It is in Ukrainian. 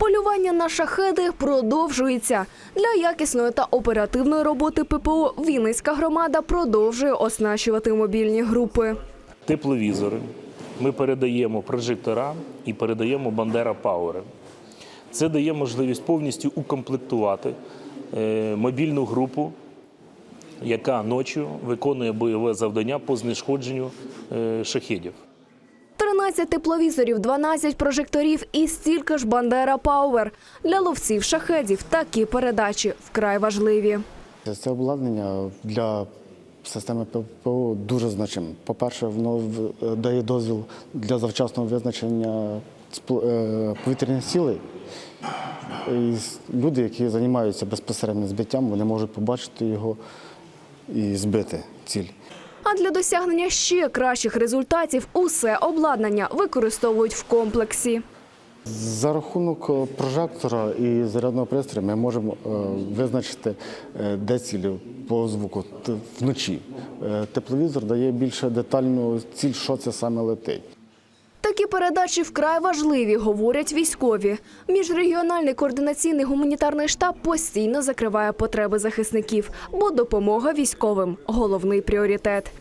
Полювання на шахеди продовжується. Для якісної та оперативної роботи ППО Вінницька громада продовжує оснащувати мобільні групи. тепловізори, ми передаємо прожектора і передаємо Бандера Пауери. Це дає можливість повністю укомплектувати е, мобільну групу, яка ночі виконує бойове завдання по знешкодженню е, шахедів. 13 тепловізорів, 12 прожекторів і стільки ж Бандера Пауер. Для ловців шахедів такі передачі вкрай важливі. Це обладнання для системи ППО дуже значиме. По-перше, воно в- дає дозвіл для завчасного визначення е, повітряних цілей. І люди, які займаються безпосередньо збиттям, вони можуть побачити його і збити ціль. А для досягнення ще кращих результатів усе обладнання використовують в комплексі. За рахунок е, прожектора і зарядного пристрою ми можемо е, визначити, е, по звуку вночі. Тепловізор дає більше детальну ціль, що це саме летить. Такі передачі вкрай важливі, говорять військові. Міжрегіональний координаційний гуманітарний штаб постійно закриває потреби захисників, бо допомога військовим головний пріоритет.